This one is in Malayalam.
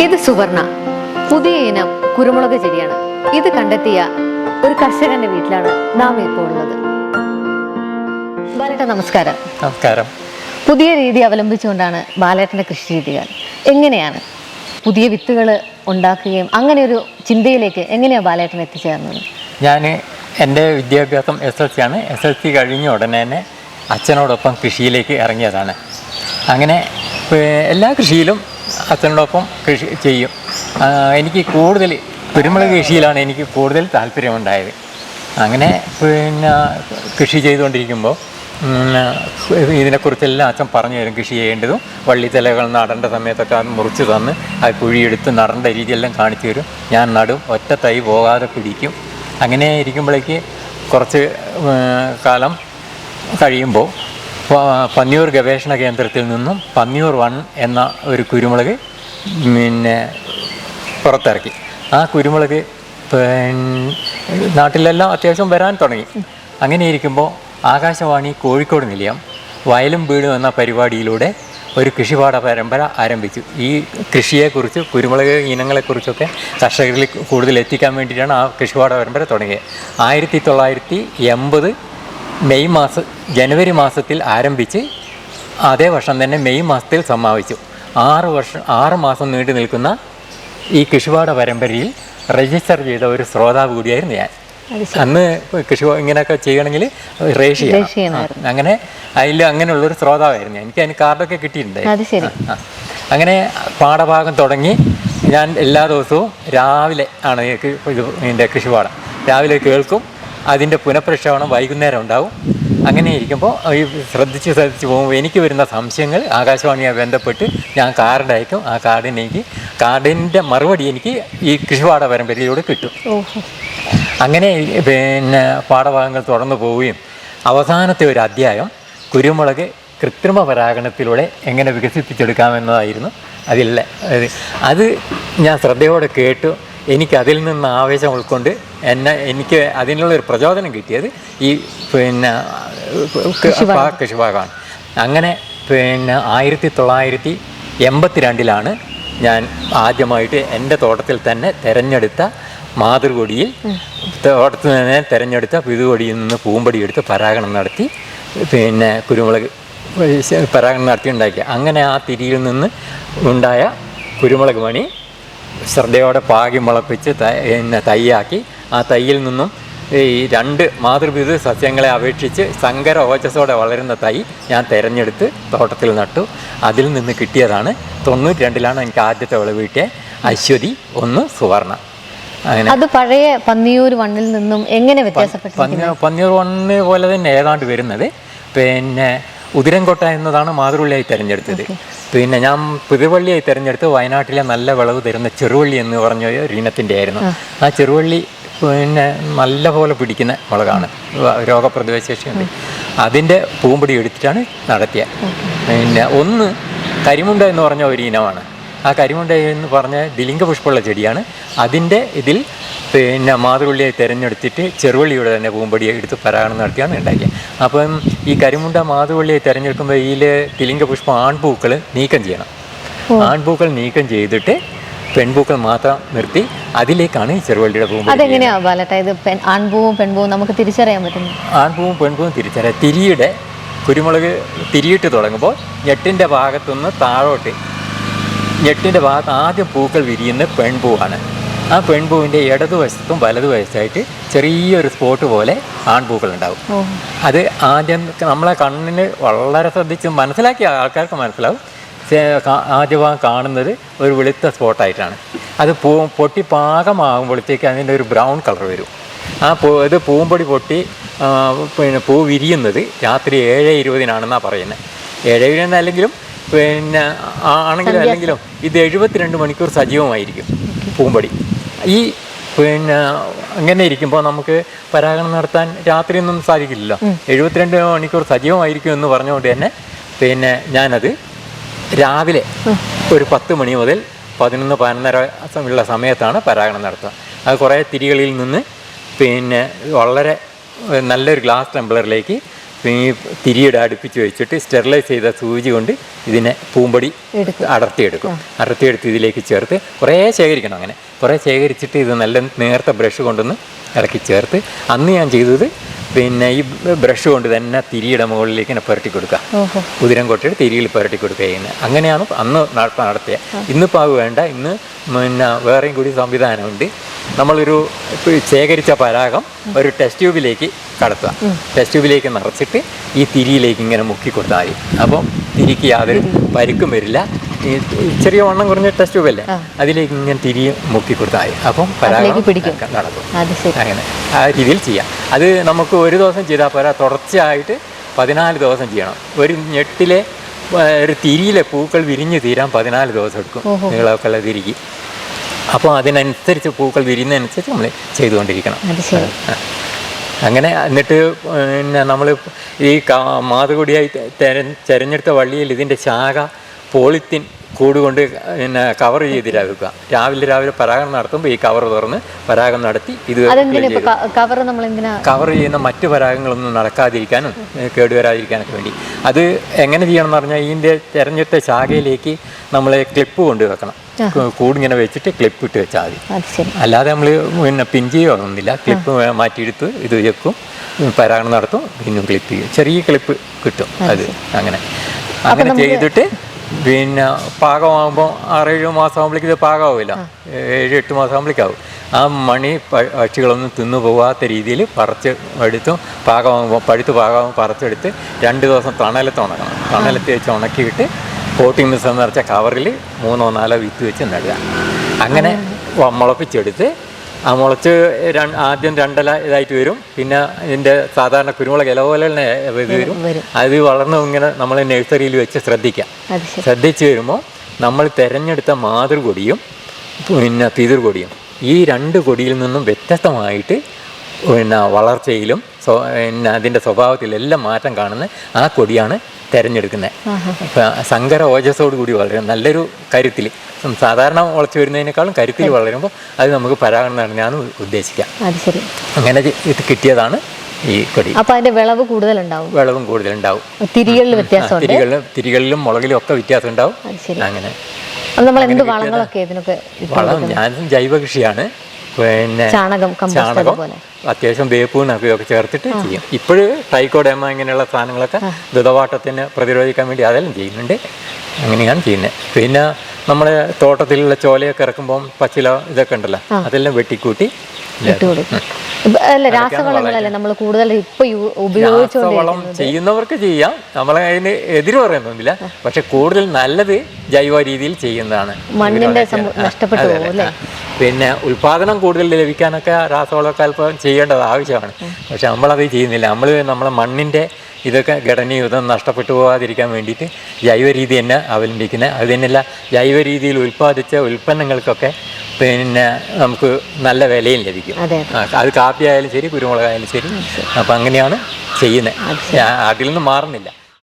ഇത് സുവർണ. പുതിയ ഇനം കുരുമുളക് ചെടിയാണ്. ഇത് കണ്ടെത്തിയ ഒരു കർഷകന്റെ വീട്ടിലാണ് നാം ഇപ്പോൾ ഉള്ളത്. ബാലേട്ട നമസ്കാരം. നമസ്കാരം. പുതിയ രീതി അവലംബിച്ചുകൊണ്ടാണ് ബാലേട്ടന്റെ കൃഷി രീതികൾ. എങ്ങനെയാണ് പുതിയ വിത്തുകൾ ഉണ്ടാക്കുകയും അങ്ങനെ ഒരു ചിന്തയിലേക്ക് എങ്ങനെയാണ് ബാലേട്ടൻ എത്തിച്ചേർന്നത്? ഞാൻ എന്റെ വിദ്യാഭ്യാസം എസ് എൽ സി ആണ്. എസ് എൽ സി കഴിഞ്ഞ ഉടനെ തന്നെ അച്ഛനോടൊപ്പം കൃഷിയിലേക്ക് ഇറങ്ങിയതാണ്. അങ്ങനെ എല്ലാ കൃഷിയിലും അച്ഛനോടൊപ്പം കൃഷി ചെയ്യും. എനിക്ക് കൂടുതൽ കുരുമുളക് കൃഷിയിലാണ് എനിക്ക് കൂടുതൽ താല്പര്യമുണ്ടായത്. അങ്ങനെ പിന്നെ കൃഷി ചെയ്തുകൊണ്ടിരിക്കുമ്പോൾ ഇതിനെക്കുറിച്ചെല്ലാം അച്ഛൻ പറഞ്ഞു തരും കൃഷി ചെയ്യേണ്ടതും വള്ളിത്തലകൾ നടേണ്ട സമയത്തൊക്കെ അത് മുറിച്ച് തന്ന് അത് കുഴിയെടുത്ത് നടേണ്ട രീതിയെല്ലാം കാണിച്ചു തരും. ഞാൻ നടും ഒറ്റ തൈ പോകാതെ പിടിക്കും. അങ്ങനെ ഇരിക്കുമ്പോഴേക്ക് കുറച്ച് കാലം കഴിയുമ്പോൾ പന്നിയൂർ ഗവേഷണ കേന്ദ്രത്തിൽ നിന്നും പന്നിയൂർ വൺ എന്ന ഒരു കുരുമുളക് പിന്നെ പുറത്തിറക്കി. ആ കുരുമുളക് നാട്ടിലെല്ലാം അത്യാവശ്യം വരാൻ തുടങ്ങി. അങ്ങനെ ഇരിക്കുമ്പോൾ ആകാശവാണി കോഴിക്കോട് നിലയം വയലും വീടും എന്ന പരിപാടിയിലൂടെ ഒരു കൃഷിപാഠ പരമ്പര ആരംഭിച്ചു. ഈ കൃഷിയെക്കുറിച്ച് കുരുമുളക് ഇനങ്ങളെക്കുറിച്ചൊക്കെ കർഷകരിൽ കൂടുതൽ എത്തിക്കാൻ വേണ്ടിയിട്ടാണ് ആ കൃഷിപാഠ പരമ്പര തുടങ്ങിയത്. ആയിരത്തി തൊള്ളായിരത്തി എൺപത് മെയ് മാസം ജനുവരി മാസത്തിൽ ആരംഭിച്ച് അതേ വർഷം തന്നെ മെയ് മാസത്തിൽ സമാപിച്ചു. ആറ് വർഷം ആറ് മാസം നീണ്ടു നിൽക്കുന്ന ഈ കൃഷിപാട പരമ്പരയിൽ രജിസ്റ്റർ ചെയ്ത ഒരു ശ്രോതാവ് കൂടിയായിരുന്നു ഞാൻ. അന്ന് കൃഷി ഇങ്ങനെയൊക്കെ ചെയ്യണമെങ്കിൽ റേഷ് ചെയ്യണം. അങ്ങനെ അതിൽ അങ്ങനെയുള്ളൊരു ശ്രോതാവായിരുന്നു. എനിക്ക് അതിന് കാർഡൊക്കെ കിട്ടിയിട്ടുണ്ട്. അത് ശരി. അങ്ങനെ പാഠഭാഗം തുടങ്ങി ഞാൻ എല്ലാ ദിവസവും രാവിലെ ആണ് ഇത് ഇതിന്റെ കൃഷിപാഠം രാവിലെ കേൾക്കും അതിന്റെ പുനഃപ്രക്ഷേപണം വൈകുന്നേരം ഉണ്ടാവും. അങ്ങനെ ഇരിക്കുമ്പോൾ ഈ ശ്രദ്ധിച്ച് ശ്രദ്ധിച്ച് പോകുമ്പോൾ എനിക്ക് വരുന്ന സംശയങ്ങൾ ആകാശവാണിയെ ബന്ധപ്പെട്ട് ഞാൻ കാർഡ് അയക്കും ആ കാർഡിന് എനിക്ക് കാർഡിന്റെ മറുപടി എനിക്ക് ഈ കൃഷിപാഠ പരമ്പരയിലൂടെ കിട്ടും. അങ്ങനെ പിന്നെ പാഠഭാഗങ്ങൾ തുടർന്നു പോവുകയും അവസാനത്തെ ഒരു അധ്യായം കുരുമുളക് കൃത്രിമ പരാഗണത്തിലൂടെ എങ്ങനെ വികസിപ്പിച്ചെടുക്കാമെന്നതായിരുന്നു അതിലെ അത് അത് ഞാൻ ശ്രദ്ധയോടെ കേട്ടു. എനിക്ക് അതിൽ നിന്ന് ആവേശം ഉൾക്കൊണ്ട് എന്നെ എനിക്ക് അതിനുള്ളൊരു പ്രചോദനം കിട്ടിയത് ഈ പിന്നെ കൃഷിഭാഗമാണ് അങ്ങനെ പിന്നെ ആയിരത്തി തൊള്ളായിരത്തി എൺപത്തിരണ്ടിലാണ് ഞാൻ ആദ്യമായിട്ട് എന്റെ തോട്ടത്തിൽ തന്നെ തിരഞ്ഞെടുത്ത മാതൃകൊടിയിൽ തോട്ടത്തിൽ തന്നെ തിരഞ്ഞെടുത്ത പിതുകൊടിയിൽ നിന്ന് പൂമ്പടി എടുത്ത് പരാഗണം നടത്തി പിന്നെ കുരുമുളക് പരാഗണം നടത്തി ഉണ്ടാക്കി അങ്ങനെ ആ തിരിയിൽ നിന്ന് ഉണ്ടായ കുരുമുളക് മണി ശ്രദ്ധയോടെ പാകി മുളപ്പിച്ച് എന്നെ പിന്നെ തൈയാക്കി. ആ തൈയിൽ നിന്നും ഈ രണ്ട് മാതൃപിതൃ സസ്യങ്ങളെ അപേക്ഷിച്ച് സങ്കര ഓജസ്സോടെ വളരുന്ന തൈ ഞാൻ തിരഞ്ഞെടുത്ത് തോട്ടത്തിൽ നട്ടു. അതിൽ നിന്ന് കിട്ടിയതാണ് തൊണ്ണൂറ്റി രണ്ടിലാണ് എനിക്ക് ആദ്യത്തെ വിളവ് കിട്ടിയ. അശ്വതി ഒന്ന് സുവർണ. അത് പഴയ പന്നിയൂർ മണ്ണിൽ നിന്നും എങ്ങനെ വ്യത്യാസപ്പെട്ടു പന്നിയൂർ വണ്ണ് പോലെ തന്നെ ഏതാണ്ട് വരുന്നത്. പിന്നെ ഉതിരൻകൊട്ട എന്നതാണ് മാതൃവള്ളിയായി തിരഞ്ഞെടുത്തത്. പിന്നെ ഞാൻ പുതുവള്ളിയായി തിരഞ്ഞെടുത്ത് വയനാട്ടിലെ നല്ല വിളവ് തരുന്ന ചെറുവള്ളി എന്ന് പറഞ്ഞ ഒരു ഇനത്തിന്റെ ആയിരുന്നു. ആ. ചെറുവള്ളി പിന്നെ നല്ല പോലെ പിടിക്കുന്ന മുളകാണ്. രോഗപ്രതിരോധശേഷിയുണ്ട്. രോഗപ്രതിരോധ ശേഷിയുണ്ട് അതിന്റെ പൂമ്പൊടി എടുത്തിട്ടാണ് നടത്തിയത്. പിന്നെ ഒന്ന് കരിമുണ്ട എന്ന് പറഞ്ഞ ഒരു ഇനമാണ്. ആ കരിമുണ്ട എന്ന് പറഞ്ഞ ദിലിംഗ പുഷ്പമുള്ള ചെടിയാണ്. അതിന്റെ ഇതിൽ പിന്നെ മാതൃവള്ളിയെ തിരഞ്ഞെടുത്തിട്ട് ചെറുവള്ളിയുടെ തന്നെ പൂമ്പടി എടുത്ത് പരാഗണം നടത്തിയാണ് ഉണ്ടാക്കിയത് അപ്പം ഈ കരിമുണ്ട മാതൃവള്ളിയെ തിരഞ്ഞെടുക്കുമ്പോൾ ഇതിൽ തിലിംഗ പുഷ്പം ആൺപൂക്കൾ നീക്കം ചെയ്യണം. ആൺപൂക്കൾ നീക്കം ചെയ്തിട്ട് പെൺപൂക്കൾ മാത്രം നിർത്തി അതിലേക്കാണ് ഈ ചെറുവള്ളിയുടെ പൂമ്പ് അതെങ്ങനെയാ ഇത് ആൺപൂവും പെൺപൂവും നമുക്ക് തിരിച്ചറിയാൻ പറ്റുന്നു. ആൺപൂവും പെൺപൂവും തിരിച്ചറിയാം. തിരിയുടെ കുരുമുളക് തിരിയിട്ട് തുടങ്ങുമ്പോൾ ഞെട്ടിന്റെ ഭാഗത്തുനിന്ന് താഴോട്ട് ഞെട്ടിന്റെ ഭാഗത്ത് ആദ്യം പൂക്കൾ വിരിയുന്ന പെൺപൂവാണ്. ആ പെൺപൂവിന്റെ ഇടതുവശത്തും വലതുവശത്തായിട്ട് ചെറിയൊരു സ്പോട്ട് പോലെ ആൺപൂക്കൾ ഉണ്ടാവും അത് ആദ്യം നമ്മളെ കണ്ണിന് വളരെ ശ്രദ്ധിച്ച് മനസ്സിലാക്കിയ ആൾക്കാർക്ക് മനസ്സിലാവും. പക്ഷേ ആദ്യ ഭാഗം കാണുന്നത് ഒരു വെളുത്ത സ്പോട്ടായിട്ടാണ്. അത് പൂ പൊട്ടി പാകമാകുമ്പോഴത്തേക്ക് അതിന്റെ ഒരു ബ്രൗൺ കളർ വരും. ആ പൂ ഇത് പൂമ്പൊടി പൊട്ടി പിന്നെ പൂ വിരിയുന്നത് രാത്രി ഏഴ് ഇരുപതിനാണെന്നാണ് പറയുന്നത്. ഏഴ് ഇരുപതിന് അല്ലെങ്കിലും പിന്നെ ആണെങ്കിലും അല്ലെങ്കിലും ഇത് എഴുപത്തിരണ്ട് മണിക്കൂർ സജീവമായിരിക്കും പൂമ്പടി. ഈ പിന്നെ അങ്ങനെ ഇരിക്കുമ്പോൾ നമുക്ക് പരാഗണം നടത്താൻ രാത്രിയൊന്നും സാധിക്കില്ലല്ലോ. എഴുപത്തിരണ്ട് മണിക്കൂർ സജീവമായിരിക്കും എന്ന് പറഞ്ഞുകൊണ്ട് തന്നെ പിന്നെ ഞാനത് രാവിലെ ഒരു പത്ത് മണി മുതൽ പതിനൊന്ന് പതിനൊന്നര ഉള്ള സമയത്താണ് പരാഗണം നടത്തുക. അത് കുറേ തിരികളിൽ നിന്ന് പിന്നെ വളരെ നല്ലൊരു ഗ്ലാസ് ഈ തിരിയുടെ അടുപ്പിച്ച് വെച്ചിട്ട് സ്റ്റെറിലൈസ് ചെയ്ത സൂചി കൊണ്ട് ഇതിനെ പൂമ്പൊടി. അടർത്തിയെടുക്കും. അടർത്തിയെടുത്ത് ഇതിലേക്ക് ചേർത്ത് കുറേ ശേഖരിക്കണം അങ്ങനെ. കുറേ ശേഖരിച്ചിട്ട് ഇത് നല്ല നേർത്ത ബ്രഷ് കൊണ്ടൊന്ന് ഇറക്കി ചേർത്ത് അന്ന് ഞാൻ ചെയ്തത് പിന്നെ ഈ ബ്രഷ് കൊണ്ട് തന്നെ തിരിയുടെ മുകളിലേക്ക് ഇങ്ങനെ പുരട്ടി കൊടുക്കുക. കുതിരം കൊട്ടിട്ട് തിരിയിൽ പുരട്ടി കൊടുക്കുക ചെയ്യുന്നത്. അങ്ങനെയാണ് അന്ന് നട- നടത്തിയ. ഇന്നിപ്പോൾ അത് വേണ്ട. ഇന്ന് പിന്നെ വേറെയും കൂടി സംവിധാനമുണ്ട്. നമ്മളൊരു ശേഖരിച്ച പരാഗം ഒരു ടെസ്റ്റ് ട്യൂബിലേക്ക് കടത്തുക. ടെസ്റ്റ് ട്യൂബിലേക്ക് നിറച്ചിട്ട് ഈ തിരിയിലേക്ക് ഇങ്ങനെ മുക്കി കൊടുത്താൽ മതി. അപ്പം തിരിക്ക് യാതൊരു പരിക്കും വരില്ല. ചെറിയ വണ്ണം കുറഞ്ഞ ടെസ്റ്റ് ട്യൂബല്ലേ അതിലേക്ക് ഇങ്ങനെ തിരി മുക്കി കൊടുത്താൽ അപ്പം പരാഗം അതിലേക്ക് നടക്കും. അങ്ങനെ. ആ രീതിയിൽ ചെയ്യാം. അത് നമുക്ക് ഒരു ദിവസം ചെയ്താൽ പോരാ. തുടർച്ചയായിട്ട് പതിനാല് ദിവസം ചെയ്യണം. ഒരു ഞെട്ടിലെ ഒരു തിരിയിലെ പൂക്കൾ വിരിഞ്ഞ് തീരാൻ പതിനാല് ദിവസം എടുക്കും. നീളമൊക്കെ ഉള്ള തിരികെ. അപ്പോൾ അതിനനുസരിച്ച് പൂക്കൾ വിരിയുന്നതനുസരിച്ച് നമ്മൾ ചെയ്തുകൊണ്ടിരിക്കണം. അങ്ങനെ എന്നിട്ട് പിന്നെ നമ്മൾ ഈ തെര തിരഞ്ഞെടുത്ത വള്ളിയിൽ ഇതിന്റെ ശാഖ പോളിത്തീൻ കൂട് കൊണ്ട് പിന്നെ കവർ ചെയ്ത് വെക്കുക രാവിലെ രാവിലെ പരാഗം നടത്തുമ്പോൾ ഈ കവർ തുറന്ന് പരാഗം നടത്തി ഇത് കവർ ചെയ്യുന്ന മറ്റ് പരാഗങ്ങളൊന്നും നടക്കാതിരിക്കാനും കേടുവരാതിരിക്കാനൊക്കെ വേണ്ടി. അത് എങ്ങനെ ചെയ്യണം എന്ന് പറഞ്ഞാൽ ഇതിന്റെ തിരഞ്ഞെടുത്ത ശാഖയിലേക്ക് നമ്മൾ ക്ലിപ്പ് കൊണ്ട് വെക്കണം. കൂടിങ്ങനെ വെച്ചിട്ട് ക്ലിപ്പ് ഇട്ട് വെച്ചാൽ മതി. അല്ലാതെ നമ്മൾ പിന്നെ പിൻ ഒന്നുമില്ല. ക്ലിപ്പ് മാറ്റിയെടുത്ത് ഇത് വെക്കും പരാഗണം നടത്തും പിന്നും ക്ലിപ്പ് ചെയ്യും. ചെറിയ ക്ലിപ്പ് കിട്ടും അത് അങ്ങനെ. അങ്ങനെ ചെയ്തിട്ട് പിന്നെ പാകമാകുമ്പോൾ ആറേഴ് മാസം ആകുമ്പോഴേക്ക് ഇത് പാകമാവില്ല. ഏഴ് എട്ട് മാസം ആകുമ്പോഴേക്കാവും ആ മണി പക്ഷികളൊന്നും തിന്നു പോകാത്ത രീതിയിൽ പറിച്ച് എടുത്തും പാകമാകുമ്പോൾ പഴുത്ത് പാകമാകുമ്പോൾ പറിച്ചെടുത്ത് രണ്ട് ദിവസം തണലത്ത് ഉണക്കണം. തണലത്ത് വെച്ച് ഉണക്കിയിട്ട് കോട്ടിംഗ് മിസ് എന്ന് പറഞ്ഞ കവറിൽ മൂന്നോ നാലോ വിത്ത് വെച്ച് നടുക. അങ്ങനെ മുളപ്പിച്ചെടുത്ത് ആ മുളച്ച് ആദ്യം രണ്ടല ഇതായിട്ട് വരും. പിന്നെ ഇതിന്റെ സാധാരണ കുരുമുളക് ഇല പോലെ തന്നെ ഇത് വരും. അത് വളർന്ന് ഇങ്ങനെ നമ്മൾ നഴ്സറിയിൽ വെച്ച് ശ്രദ്ധിക്കാം. ശ്രദ്ധിച്ചു വരുമ്പോൾ നമ്മൾ തിരഞ്ഞെടുത്ത മാതൃകൊടിയും പിന്നെ പിതൃകൊടിയും ഈ രണ്ട് കൊടിയിൽ നിന്നും വ്യത്യസ്തമായിട്ട് പിന്നെ വളർച്ചയിലും സ്വ- പിന്നെ അതിന്റെ സ്വഭാവത്തിലെല്ലാം മാറ്റം കാണുന്ന ആ കൊടിയാണ് തിരഞ്ഞെടുക്കുന്നത്. സങ്കര ഓജസ്സോട് കൂടി വളരും. നല്ലൊരു കരുത്തിൽ സാധാരണ മുളച്ചു വരുന്നതിനേക്കാളും കരുത്തിൽ വളരുമ്പോൾ അത് നമുക്ക് പരാഗണം ഞാൻ ഉദ്ദേശിക്കാം. അത് ശരി. അങ്ങനെ ഇത് കിട്ടിയതാണ് ഈ കൊടി. അപ്പൊ അതിന്റെ വിളവ് കൂടുതലുണ്ടാവും. വിളവും കൂടുതലുണ്ടാവും. തിരികളിൽ വ്യത്യാസമുണ്ട്. തിരികളിലും തിരികളിലും മുളകിലും ഒക്കെ വ്യത്യാസം ഉണ്ടാവും അങ്ങനെ. നമ്മൾ എന്ത് വളങ്ങളൊക്കെ ഇതിനൊക്കെ വളം ഞാൻ ജൈവ കൃഷിയാണ്. പിന്നെ ചാണകം അത്യാവശ്യം വേപ്പൂണ് ഒക്കെ ചേർത്തിട്ട് ചെയ്യും. ഇപ്പോഴ് ടൈക്കോഡേമ ഇങ്ങനെയുള്ള സാധനങ്ങളൊക്കെ ദുതവാട്ടത്തിന് പ്രതിരോധിക്കാൻ വേണ്ടി അതെല്ലാം ചെയ്യുന്നുണ്ട്. അങ്ങനെയാണ് ചെയ്യുന്നത്. പിന്നെ നമ്മുടെ തോട്ടത്തിലുള്ള ചോലയൊക്കെ ഇറക്കുമ്പം പച്ചില ഇതൊക്കെ ഉണ്ടല്ലോ അതെല്ലാം വെട്ടിക്കൂട്ടി രാസവളങ്ങളല്ലേ നമ്മൾ കൂടുതൽ ഇപ്പൊ ചെയ്യുന്നവർക്ക് ചെയ്യാം നമ്മളെ അതിന് എതിര് പറയുന്നില്ല പക്ഷെ കൂടുതൽ നല്ലത് ജൈവ രീതിയിൽ ചെയ്യുന്നതാണ്. മണ്ണിന്റെ. പിന്നെ ഉൽപാദനം കൂടുതൽ ലഭിക്കാനൊക്കെ രാസവളമൊക്കെ അല്പം ചെയ്യേണ്ടത് ആവശ്യമാണ്. പക്ഷെ നമ്മളത് ചെയ്യുന്നില്ല. നമ്മൾ നമ്മളെ മണ്ണിന്റെ ഇതൊക്കെ ഘടനയുദ്ധം നഷ്ടപ്പെട്ടു പോകാതിരിക്കാൻ വേണ്ടിയിട്ട് ജൈവ രീതി തന്നെ അവലംബിക്കുന്നത് അത് തന്നെയല്ല ജൈവ രീതിയിൽ ഉൽപ്പാദിച്ച ഉൽപ്പന്നങ്ങൾക്കൊക്കെ പിന്നെ നമുക്ക് നല്ല വിലയും ലഭിക്കും. അതെ അത്. കാപ്പി ആയാലും ശരി കുരുമുളകായാലും ശരി. അപ്പം അങ്ങനെയാണ് ചെയ്യുന്നത്. അതിൽ നിന്ന് മാറുന്നില്ല.